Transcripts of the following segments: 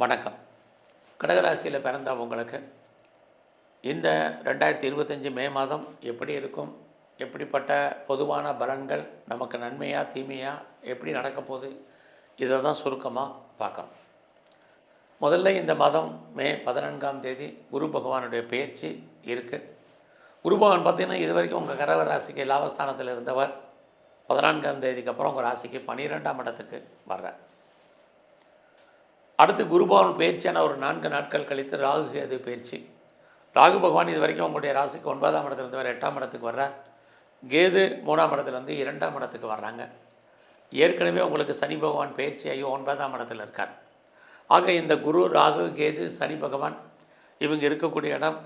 வணக்கம். கடகராசியில் பிறந்தவங்களுக்கு இந்த ரெண்டாயிரத்தி இருபத்தஞ்சி மே மாதம் எப்படி இருக்கும்? எப்படிப்பட்ட பொதுவான பலன்கள்? நமக்கு நன்மையாக தீமையாக எப்படி நடக்க போகுது? இதை தான் சுருக்கமாக பார்க்கணும் முதல்ல இந்த மாதம் மே பதினான்காம் தேதி குரு பகவானுடைய பயிற்சி இருக்குது குரு பகவான் பார்த்திங்கன்னா இது வரைக்கும் உங்கள் கடக ராசிக்கு லாபஸ்தானத்தில் இருந்தவர். பதினான்காம் தேதிக்கு அப்புறம் உங்கள் ராசிக்கு பன்னிரெண்டாம் இடத்துக்கு வர்றார். அடுத்து குருபவன் பயிற்சியான ஒரு நான்கு நாட்கள் கழித்து ராகு கேது பயிற்சி ராகு பகவான் இது வரைக்கும் உங்களுடைய ராசிக்கு ஒன்பதாம் இடத்துலேருந்து வர எட்டாம் இடத்துக்கு வர்றார். கேது மூணாம் இடத்துலேருந்து இரண்டாம் இடத்துக்கு வர்றாங்க. ஏற்கனவே உங்களுக்கு சனி பகவான் பயிற்சியாகி ஒன்பதாம் இடத்துல இருக்கார். ஆக இந்த குரு ராகு கேது சனி பகவான் இவங்க இருக்கக்கூடிய இடம்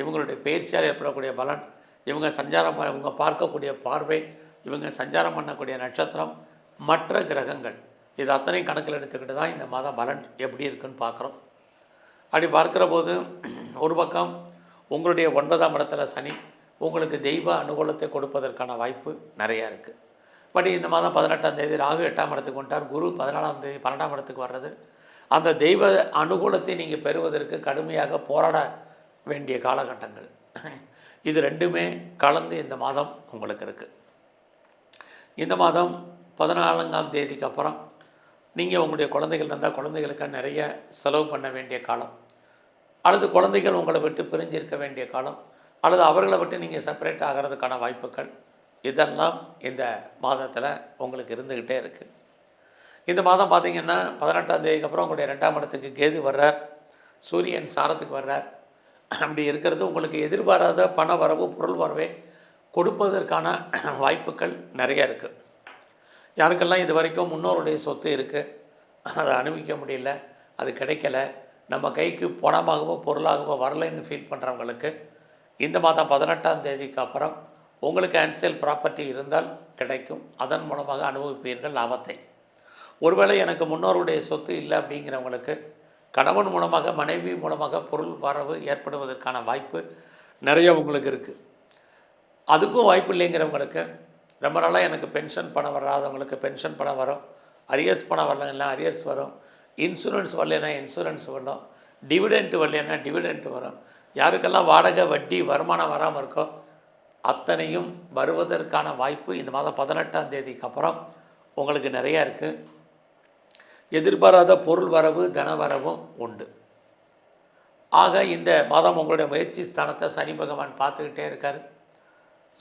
இவங்களுடைய பயிற்சியால் ஏற்படக்கூடிய பலன் இவங்க சஞ்சாரம் இவங்க பார்க்கக்கூடிய பார்வை இவங்க சஞ்சாரம் பண்ணக்கூடிய நட்சத்திரம் மற்ற கிரகங்கள். இது அத்தனையும் கணக்கில் எடுத்துக்கிட்டு தான் இந்த மாதம் பலன் எப்படி இருக்குன்னு பார்க்குறோம். அப்படி பார்க்குற போது ஒரு பக்கம் உங்களுடைய ஒன்பதாம் இடத்துல சனி உங்களுக்கு தெய்வ அனுகூலத்தை கொடுப்பதற்கான வாய்ப்பு நிறையா இருக்குது பட் இந்த மாதம் பதினெட்டாம் தேதி ராகு எட்டாம் இடத்துக்கு வந்துட்டார். குரு பதினாலாம் தேதி பன்னெண்டாம் இடத்துக்கு வர்றது. அந்த தெய்வ அனுகூலத்தை நீங்கள் பெறுவதற்கு கடுமையாக போராட வேண்டிய காலகட்டங்கள். இது ரெண்டுமே கலந்து இந்த மாதம் உங்களுக்கு இருக்குது இந்த மாதம் பதினாலாங்காம் தேதிக்கு அப்புறம் நீங்கள் உங்களுடைய குழந்தைகள் இருந்தால் குழந்தைகளுக்காக நிறைய செலவு பண்ண வேண்டிய காலம். அல்லது குழந்தைகள் உங்களை விட்டு பிரிஞ்சிருக்க வேண்டிய காலம். அல்லது அவர்களை விட்டு நீங்கள் செப்பரேட் ஆகிறதுக்கான வாய்ப்புகள். இதெல்லாம் இந்த மாதத்தில் உங்களுக்கு இருந்துக்கிட்டே இருக்குது இந்த மாதம் பார்த்தீங்கன்னா பதினெட்டாம் தேதிக்கு அப்புறம் உங்களுடைய ரெண்டாம் இடத்துக்கு கேது வர்றார். சூரியன் சாரத்துக்கு வர்றார். அப்படி இருக்கிறது உங்களுக்கு எதிர்பாராத பண வரவு பொருள் வரவே கொடுப்பதற்கான வாய்ப்புகள் நிறைய இருக்குது யாருக்கெல்லாம் இது வரைக்கும் முன்னோருடைய சொத்து இருக்குது அதை அனுபவிக்க முடியல அது கிடைக்கல நம்ம கைக்கு பணமாகவோ பொருளாகவோ வரலைன்னு ஃபீல் பண்ணுறவங்களுக்கு இந்த மாதம் பதினெட்டாம் தேதிக்கு அப்புறம் உங்களுக்கு ஆன்சேல் ப்ராப்பர்ட்டி இருந்தால் கிடைக்கும். அதன் மூலமாக அனுபவிப்பீர்கள் லாபத்தை. ஒருவேளை எனக்கு முன்னோருடைய சொத்து இல்லை அப்படிங்கிறவங்களுக்கு கணவன் மூலமாக மனைவி மூலமாக பொருள் வரவு ஏற்படுவதற்கான வாய்ப்பு நிறைய உங்களுக்கு இருக்குது அதுக்கும் வாய்ப்பு இல்லைங்கிறவங்களுக்கு ரொம்ப நாளாக எனக்கு பென்ஷன் பணம் வராதவங்களுக்கு பென்ஷன் பணம் வரும். அரியர்ஸ் பணம் வரலன்னா அரியர்ஸ் வரும். இன்சூரன்ஸ் வரலைன்னா இன்சூரன்ஸ் வரும் டிவிடெண்ட் வரலன்னா டிவிடெண்ட் வரும். யாருக்கெல்லாம் வாடகை வட்டி வருமானம் வராமல் இருக்கோ அத்தனையும் வருவதற்கான வாய்ப்பு இந்த மாதம் பதினெட்டாம் தேதிக்கு அப்புறம் உங்களுக்கு நிறையா இருக்குது எதிர்பாராத பொருள் வரவு தன வரவும் உண்டு. ஆக இந்த மாதம் உங்களுடைய முயற்சி ஸ்தானத்தை சனி பகவான் பார்த்துக்கிட்டே இருக்கார்.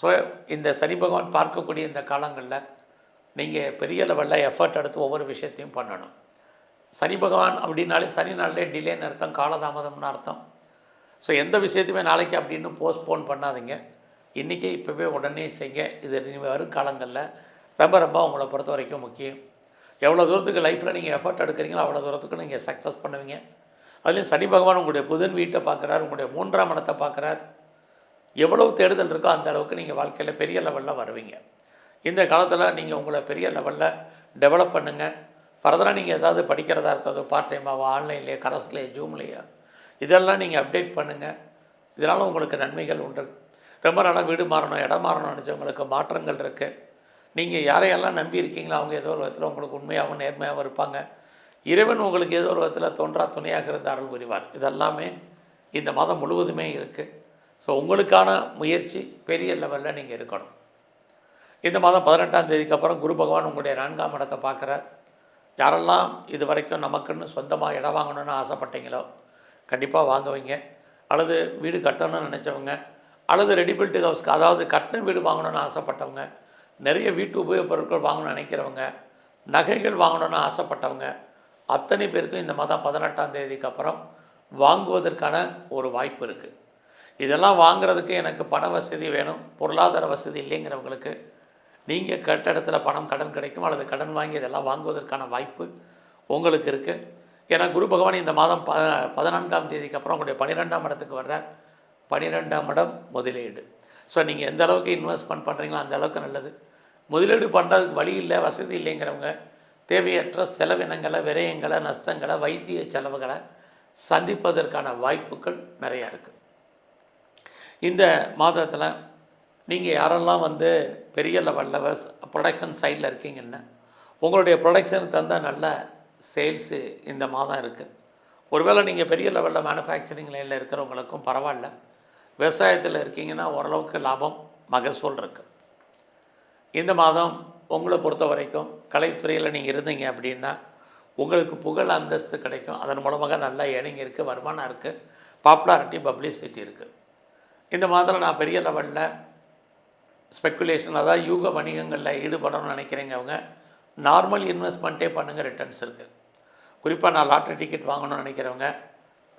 ஸோ இந்த சனி பகவான் பார்க்கக்கூடிய இந்த காலங்களில் நீங்கள் பெரிய லெவலில் எஃபர்ட் எடுத்து ஒவ்வொரு விஷயத்தையும் பண்ணணும். சனி பகவான் அப்படின்னாலே சனி நாளிலே டிலேன்னு அர்த்தம் காலதாமதம்னு அர்த்தம். ஸோ எந்த விஷயத்தையுமே நாளைக்கு அப்படின்னு போஸ்ட்போன் பண்ணாதீங்க. இன்றைக்கே இப்போவே உடனே செய்யுங்க இது வரும் காலங்களில் ரொம்ப ரொம்ப உங்களை பொறுத்த வரைக்கும் முக்கியம். எவ்வளோ தூரத்துக்கு லைஃப்பில் நீங்கள் எஃபர்ட் எடுக்கிறீங்களோ அவ்வளோ தூரத்துக்கு நீங்கள் சக்ஸஸ் பண்ணுவீங்க. அதுலேயும் சனி பகவான் உங்களுடைய புதன் வீட்டை பார்க்குறார் உங்களுடைய மூன்றாம் இடத்தை பார்க்குறார். எவ்வளவு தேடுதல் இருக்கோ அந்த அளவுக்கு நீங்கள் வாழ்க்கையில் பெரிய லெவலில் வருவீங்க. இந்த காலத்தில் நீங்கள் உங்களை பெரிய லெவலில் டெவலப் பண்ணுங்கள் ஃபர்தராக நீங்கள் ஏதாவது படிக்கிறதா இருக்கிறதோ பார்ட் டைமாவோ ஆன்லைன்லேயே கரஸ்லேயே ஜூம்லேயோ இதெல்லாம் நீங்கள் அப்டேட் பண்ணுங்கள் இதனால் உங்களுக்கு நன்மைகள் உண்டு. ரொம்ப நாளாக வீடு மாறணும் இடம் மாறணும்னு நினச்சவங்களுக்கு மாற்றங்கள் இருக்குது நீங்கள் யாரையெல்லாம் நம்பி இருக்கீங்களோ அவங்க ஏதோ ஒரு விதத்தில் உங்களுக்கு உண்மையாகவும் நேர்மையாகவும் இருப்பாங்க. இறைவன் உங்களுக்கு ஏதோ ஒரு விதத்தில் தோன்றா துணையாக இருந்தார்கள் அருள் புரிவார். இதெல்லாமே இந்த மாதம் முழுவதுமே இருக்குது ஸோ உங்களுக்கான முயற்சி பெரிய லெவலில் நீங்கள் இருக்கணும். இந்த மாதம் பதினெட்டாம் தேதிக்கு அப்புறம் குரு பகவான் உங்களுடைய நான்காம் இடத்தை பார்க்குறார். யாரெல்லாம் இது வரைக்கும் நமக்குன்னு சொந்தமாக இடம் வாங்கணும்னு ஆசைப்பட்டீங்களோ கண்டிப்பாக வாங்குவீங்க. அல்லது வீடு கட்டணும்னு நினச்சவங்க அல்லது ரெடிபில்ட் ஹவுஸ்க்கு அதாவது கட்டின வீடு வாங்கணும்னு ஆசைப்பட்டவங்க நிறைய வீட்டு உபயோகப் பொருட்கள் வாங்கணும்னு நினைக்கிறவங்க நகைகள் வாங்கணும்னு ஆசைப்பட்டவங்க அத்தனை பேருக்கும் இந்த மாதம் பதினெட்டாம் தேதிக்கு அப்புறம் வாங்குவதற்கான ஒரு வாய்ப்பு இருக்குது இதெல்லாம் வாங்குறதுக்கு எனக்கு பண வசதி வேணும் பொருளாதார வசதி இல்லைங்கிறவங்களுக்கு நீங்கள் கட்டிடத்துல பணம் கடன் கிடைக்கும் அல்லது கடன் வாங்கி இதெல்லாம் வாங்குவதற்கான வாய்ப்பு உங்களுக்கு இருக்குது ஏன்னா குரு பகவான் இந்த மாதம் ப பதினான்காம் தேதிக்கு அப்புறம் உங்களுடைய பன்னிரெண்டாம் இடத்துக்கு வர்றார். பன்னிரெண்டாம் இடம் முதலீடு. ஸோ நீங்கள் எந்த அளவுக்கு இன்வெஸ்ட்மெண்ட் பண்ணுறீங்களோ அந்த அளவுக்கு நல்லது. முதலீடு பண்ணுறதுக்கு வழி இல்லை வசதி இல்லைங்கிறவங்க தேவையற்ற செலவினங்களை விரயங்களை நஷ்டங்களை வைத்திய செலவுகளை சந்திப்பதற்கான வாய்ப்புகள் நிறையா இருக்குது இந்த மாதத்தில் நீங்கள் யாரெல்லாம் வந்து பெரிய லெவலில் ப்ரொடக்ஷன் சைடில் இருக்கீங்கன்னா உங்களுடைய ப்ரொடக்ஷனுக்கு தகுந்த நல்ல சேல்ஸு இந்த மாதம் இருக்குது ஒருவேளை நீங்கள் பெரிய லெவலில் மேனுஃபேக்சரிங் லைனில் இருக்கிறவங்களுக்கும் பரவாயில்ல. விவசாயத்தில் இருக்கீங்கன்னா ஓரளவுக்கு லாபம் மகசூல் இருக்குது இந்த மாதம் உங்களை பொறுத்த வரைக்கும் கலைத்துறையில் நீங்கள் இருந்தீங்க அப்படின்னா உங்களுக்கு புகழ் அந்தஸ்து கிடைக்கும். அதன் மூலமாக நல்ல ஏனிங் இருக்குது வருமானம் இருக்குது பாப்புலாரிட்டி பப்ளிசிட்டி இருக்குது இந்த மாதத்தில் நான் பெரிய லெவலில் ஸ்பெக்குலேஷன் அதாவது யூக வணிகங்களில் ஈடுபடணும்னு நினைக்கிறீங்க அவங்க. நார்மல் இன்வெஸ்ட்மெண்ட்டே பண்ணுங்கள் ரிட்டர்ன்ஸ் இருக்குது குறிப்பாக நான் லாட்ரி டிக்கெட் வாங்கணும்னு நினைக்கிறவங்க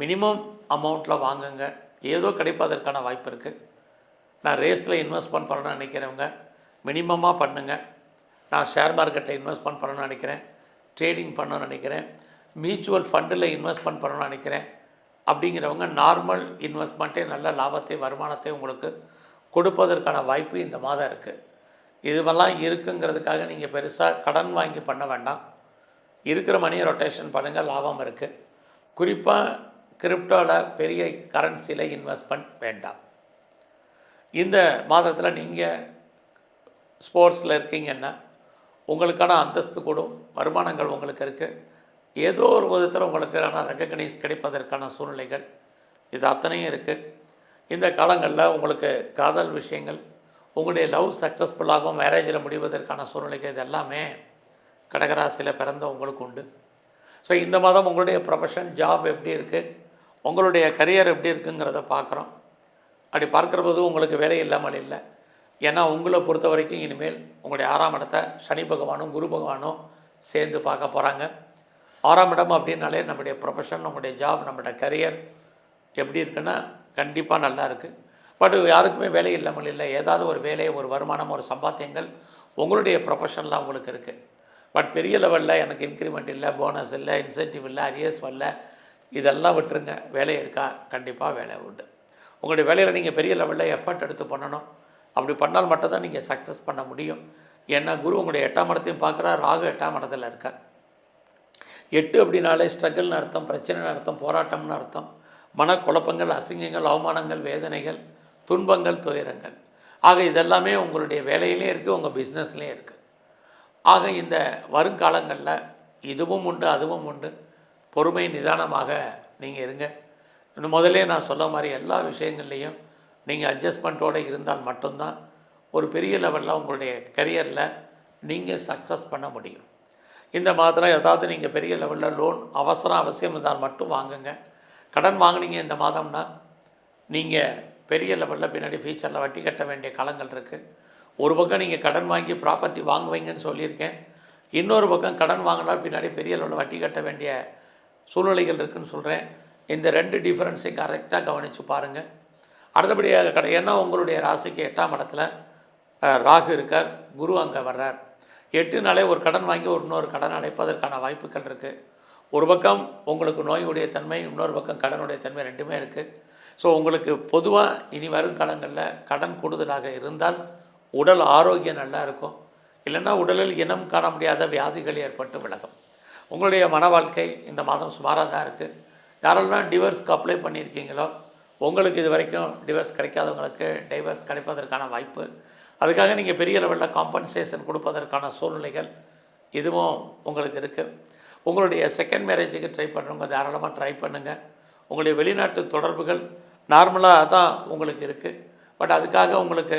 மினிமம் அமௌண்ட்டில் வாங்குங்க. ஏதோ கிடைப்பதற்கான வாய்ப்பு இருக்குது நான் ரேஸில் இன்வெஸ்ட்மெண்ட் பண்ணணும்னு நினைக்கிறவங்க மினிமமாக பண்ணுங்கள் நான் ஷேர் மார்க்கெட்டில் இன்வெஸ்ட்மெண்ட் பண்ணணும்னு நினைக்கிறேன். ட்ரேடிங் பண்ணணும்னு நினைக்கிறேன். மியூச்சுவல் ஃபண்டில் இன்வெஸ்ட்மெண்ட் பண்ணணும்னு நினைக்கிறேன். அப்படிங்கிறவங்க நார்மல் இன்வெஸ்ட்மெண்ட்டே நல்ல லாபத்தை வருமானத்தை உங்களுக்கு கொடுப்பதற்கான வாய்ப்பு இந்த மாதம் இருக்குது இதுவெல்லாம் இருக்குங்கிறதுக்காக நீங்கள் பெருசாக கடன் வாங்கி பண்ண வேண்டாம். இருக்கிற மணியை ரொட்டேஷன் பண்ணுங்கள் லாபம் இருக்குது குறிப்பாக கிரிப்டோவில் பெரிய கரன்சியில் இன்வெஸ்ட்மெண்ட் வேண்டாம். இந்த மாதத்தில் நீங்கள் ஸ்போர்ட்ஸில் இருக்கீங்கன்னா உங்களுக்கான அந்தஸ்து கூடும் வருமானங்கள் உங்களுக்கு இருக்குது ஏதோ ஒரு விதத்தில் உங்களுக்கான ரெக்கக்னைஸ் கிடைப்பதற்கான சூழ்நிலைகள் இது அத்தனையும் இருக்குது இந்த காலங்களில் உங்களுக்கு காதல் விஷயங்கள் உங்களுடைய லவ் சக்ஸஸ்ஃபுல்லாகவும் மேரேஜில் முடிவதற்கான சூழ்நிலைகள் இது எல்லாமே கடகராசியில் பிறந்த உங்களுக்கு உண்டு. ஸோ இந்த மாதம் உங்களுடைய ப்ரொஃபஷன் ஜாப் எப்படி இருக்குது உங்களுடைய கரியர் எப்படி இருக்குங்கிறத பார்க்குறோம் அப்படி பார்க்குற போது உங்களுக்கு வேலை இல்லாமல் இல்லை. ஏன்னா உங்களை பொறுத்த வரைக்கும் இனிமேல் உங்களுடைய ஆறாம் இடத்தை சனி பகவானும் குரு பகவானும் சேர்ந்து பார்க்க போகிறாங்க ஆறாம் இடம் அப்படின்னாலே நம்முடைய ப்ரொஃபஷன் நம்முடைய ஜாப் நம்மளுடைய கரியர் எப்படி இருக்குன்னா கண்டிப்பாக நல்லா இருக்குது பட் யாருக்குமே வேலை இல்லாமல் இல்லை. ஏதாவது ஒரு வேலை ஒரு வருமானம் ஒரு சம்பாத்தியங்கள் உங்களுடைய ப்ரொஃபஷன்லாம் உங்களுக்கு இருக்குது பட் பெரிய லெவலில் எனக்கு இன்க்ரிமெண்ட் இல்லை போனஸ் இல்லை இன்சென்டிவ் இல்லை அரியர்ஸ் வரல. இதெல்லாம் விட்டுருங்க. வேலை இருக்கா? கண்டிப்பாக வேலை உண்டு. உங்களுடைய வேலையில் நீங்கள் பெரிய லெவலில் எஃபர்ட் எடுத்து பண்ணணும். அப்படி பண்ணால் மட்டும்தான் நீங்கள் சக்ஸஸ் பண்ண முடியும். ஏன்னா குரு உங்களுடைய எட்டாம் இடத்தையும் பார்க்குறா ராகு எட்டாம் இடத்துல இருக்கார். எட்டு அப்படின்னாலே ஸ்ட்ரகிள்னு அர்த்தம் பிரச்சனைன்னு அர்த்தம் போராட்டம்னு அர்த்தம். மனக்குழப்பங்கள் அசிங்கங்கள் அவமானங்கள் வேதனைகள் துன்பங்கள் துயரங்கள். ஆக இதெல்லாமே உங்களுடைய வேலையிலே இருக்குது உங்கள் பிஸ்னஸ்லேயும் இருக்குது ஆக இந்த வருங்காலங்களில் இதுவும் உண்டு அதுவும் உண்டு. பொறுமை நிதானமாக நீங்கள் இருங்க. இன்னும் முதல்ல நான் சொல்ல மாதிரி எல்லா விஷயங்கள்லேயும் நீங்கள் அட்ஜஸ்ட்மெண்ட்டோடு இருந்தால் மட்டும்தான் ஒரு பெரிய லெவலில் உங்களுடைய கரியரில் நீங்கள் சக்ஸஸ் பண்ண முடியும். இந்த மாதத்தில் ஏதாவது நீங்கள் பெரிய லெவலில் லோன் அவசரம் அவசியம் இருந்தால் மட்டும் வாங்குங்க. கடன் வாங்குனீங்க இந்த மாதம்னா நீங்கள் பெரிய லெவலில் பின்னாடி ஃபியூச்சரில் வட்டி கட்ட வேண்டிய காலங்கள் இருக்குது ஒரு பக்கம் நீங்கள் கடன் வாங்கி ப்ராப்பர்ட்டி வாங்குவீங்கன்னு சொல்லியிருக்கேன். இன்னொரு பக்கம் கடன் வாங்கினா பின்னாடி பெரிய லெவலில் வட்டி கட்ட வேண்டிய சூழ்நிலைகள் இருக்குதுன்னு சொல்கிறேன் இந்த ரெண்டு டிஃப்ரென்ஸையும் கரெக்டாக கவனித்து பாருங்கள் அடுத்தபடியாக கடை ஏன்னா உங்களுடைய ராசிக்கு எட்டாம் இடத்துல ராகு இருக்கார் குரு அங்கே வர்றார். எட்டு நாளே ஒரு கடன் வாங்கி ஒரு இன்னொரு கடன் அடைப்பதற்கான வாய்ப்புகள் இருக்குது ஒரு பக்கம் உங்களுக்கு நோயுடைய தன்மை இன்னொரு பக்கம் கடனுடைய தன்மை ரெண்டுமே இருக்குது ஸோ உங்களுக்கு பொதுவாக இனி வரும் காலங்களில் கடன் கூடுதலாக இருந்தால் உடல் ஆரோக்கியம் நல்லா இருக்கும். இல்லைன்னா உடலில் இனம் காண முடியாத வியாதிகள் ஏற்பட்டு விலகும். உங்களுடைய மன வாழ்க்கை இந்த மாதம் சுமாராக தான் இருக்குது யாரெல்லாம் டிவர்ஸ்க்கு அப்ளை பண்ணியிருக்கீங்களோ உங்களுக்கு இது வரைக்கும் டிவர்ஸ் கிடைக்காதவங்களுக்கு டைவர்ஸ் கிடைப்பதற்கான வாய்ப்பு. அதுக்காக நீங்கள் பெரிய லெவலில் காம்பன்சேஷன் கொடுப்பதற்கான சூழ்நிலைகள் இதுவும் உங்களுக்கு இருக்குது உங்களுடைய செகண்ட் மேரேஜுக்கு ட்ரை பண்ணுறவங்க தாராளமாக ட்ரை பண்ணுங்கள் உங்களுடைய வெளிநாட்டு தொடர்புகள் நார்மலாக தான் உங்களுக்கு இருக்குது பட் அதுக்காக உங்களுக்கு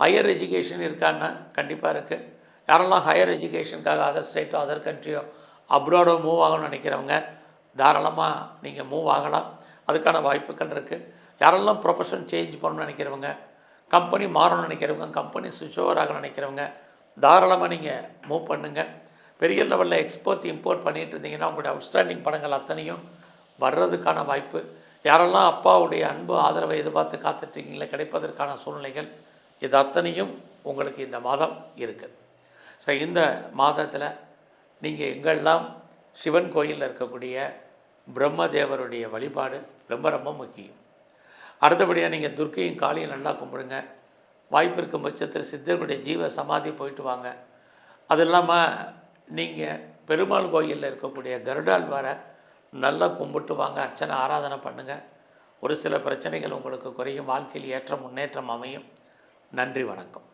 ஹையர் எஜுகேஷன் இருக்கான்னா கண்டிப்பாக இருக்குது யாரெல்லாம் ஹையர் எஜுகேஷனுக்காக அதர் ஸ்டேட்டோ அதர் கண்ட்ரியோ அப்ராடோ மூவ் ஆகணும்னு நினைக்கிறவங்க தாராளமாக நீங்கள் மூவ் ஆகலாம். அதுக்கான வாய்ப்புகள் இருக்குது யாரெல்லாம் ப்ரொஃபஷன் சேஞ்ச் பண்ணணும்னு நினைக்கிறவங்க கம்பெனி மாறணும்னு நினைக்கிறவங்க கம்பெனி சுவிட்ச் ஓவர் ஆக நினைக்கிறவங்க தாராளமாக நீங்கள் மூவ் பண்ணுங்கள் பெரிய லெவலில் எக்ஸ்போர்ட் இம்போர்ட் பண்ணிகிட்டு இருந்தீங்கன்னா உங்களுடைய அவுட்ஸ்டாண்டிங் படங்கள் அத்தனையும் வர்றதுக்கான வாய்ப்பு. யாரெல்லாம் அப்பாவுடைய அன்பு ஆதரவை எதிர்பார்த்து காத்துட்ருக்கீங்களே கிடைப்பதற்கான சூழ்நிலைகள் இது அத்தனையும் உங்களுக்கு இந்த மாதம் இருக்குது ஸோ இந்த மாதத்தில் நீங்கள் எங்கெல்லாம் சிவன் கோயிலில் இருக்கக்கூடிய பிரம்மதேவருடைய வழிபாடு ரொம்ப ரொம்ப முக்கியம். அடுத்தபடியாக நீங்கள் துர்க்கையும் காளியும் நல்லா கும்பிடுங்க. வாய்ப்பு இருக்கும் பட்சத்தில் சித்தருடைய ஜீவ சமாதி போயிட்டு வாங்க. அது இல்லாமல் நீங்கள் பெருமாள் கோயிலில் இருக்கக்கூடிய கருடால் வர நல்லா கும்பிட்டு வாங்க அர்ச்சனை ஆராதனை பண்ணுங்கள் ஒரு சில பிரச்சனைகள் உங்களுக்கு குறையும். வாழ்க்கையில் ஏற்ற முன்னேற்றம் அமையும். நன்றி வணக்கம்.